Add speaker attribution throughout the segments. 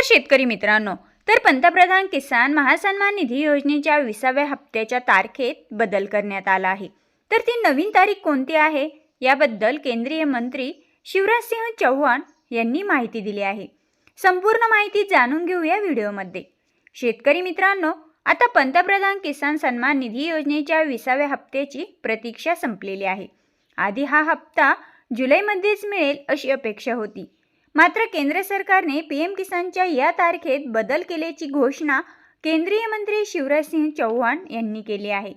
Speaker 1: नमस्कार शेतकरी मित्रांनो तर पंतप्रधान किसान महासन्मान निधी योजनेच्या विसाव्या हप्त्याच्या तारखेत बदल करण्यात आला आहे. तर ती नवीन तारीख कोणती आहे? याबद्दल केंद्रीय मंत्री शिवराजसिंह चौहान यांनी माहिती दिली आहे. संपूर्ण माहिती जाणून घेऊया व्हिडिओमध्ये. शेतकरी मित्रांनो आता पंतप्रधान किसान सन्मान निधी योजनेच्या विसाव्या हप्त्याची प्रतीक्षा संपलेली आहे. आधी हा हप्ता जुलैमध्येच मिळेल अशी अपेक्षा होती. मात्र केंद्र सरकारने पी एम किसानच्या या तारखेत बदल केल्याची घोषणा केंद्रीय मंत्री शिवराजसिंह चौहान यांनी केली आहे.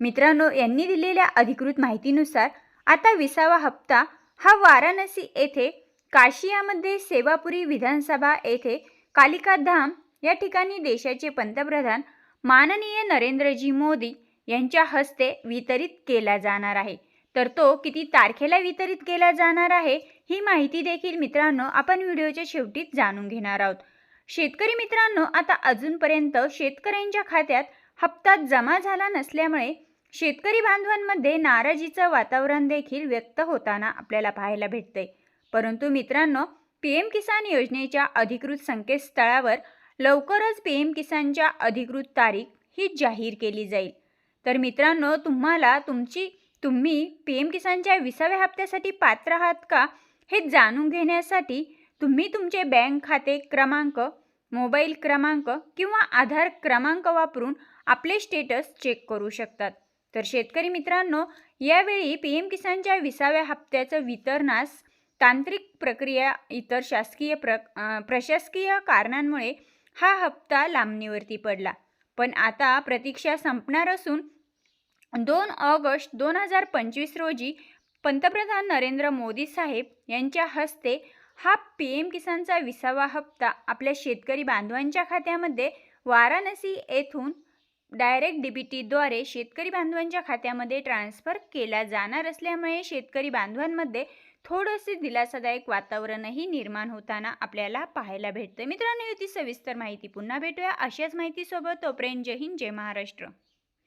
Speaker 1: मित्रांनो यांनी दिलेल्या अधिकृत माहितीनुसार आता विसावा हप्ता हा वाराणसी येथे काशियामध्ये सेवापुरी विधानसभा येथे कालिकाधाम या ठिकाणी देशाचे पंतप्रधान माननीय नरेंद्रजी मोदी यांच्या हस्ते वितरित केला जाणार आहे. तर तो किती तारखेला वितरित केला जाणार आहे ही माहिती देखील मित्रांनो आपण व्हिडिओच्या शेवटीच जाणून घेणार आहोत. शेतकरी मित्रांनो आता अजूनपर्यंत शेतकऱ्यांच्या खात्यात हप्ता जमा झाला नसल्यामुळे शेतकरी बांधवांमध्ये नाराजीचं वातावरण देखील व्यक्त होताना आपल्याला पाहायला भेटतंय. परंतु मित्रांनो पी एम किसान योजनेच्या अधिकृत संकेतस्थळावर लवकरच पी एम किसानच्या अधिकृत तारीख ही जाहीर केली जाईल. तर मित्रांनो तुम्हाला तुमची तुम्ही पी एम किसानच्या विसाव्या हप्त्यासाठी पात्र आहात का हे जाणून घेण्यासाठी तुम्ही तुमचे बँक खाते क्रमांक मोबाईल क्रमांक किंवा आधार क्रमांक वापरून आपले स्टेटस चेक करू शकतात. तर शेतकरी मित्रांनो यावेळी पी एम किसानच्या विसाव्या हप्त्याचं वितरणास तांत्रिक प्रक्रिया इतर शासकीय प्र प्रशासकीय कारणांमुळे हा हप्ता लांबणीवरती पडला. पण आता प्रतीक्षा संपणार असून दोन ऑगस्ट दोन हजार पंचवीस रोजी पंतप्रधान नरेंद्र मोदी साहेब यांच्या हस्ते हा पी एम किसानचा विसावा हप्ता आपल्या शेतकरी बांधवांच्या खात्यामध्ये वाराणसी येथून डायरेक्ट डीबीटीद्वारे शेतकरी बांधवांच्या खात्यामध्ये ट्रान्स्फर केला जाणार असल्यामुळे शेतकरी बांधवांमध्ये थोडंसे दिलासादायक वातावरणही निर्माण होताना आपल्याला पाहायला भेटतं मित्रांनो याची सविस्तर माहिती पुन्हा भेटूया. अशाच माहितीसोबत तोपर्यंत जय हिंद जय महाराष्ट्र.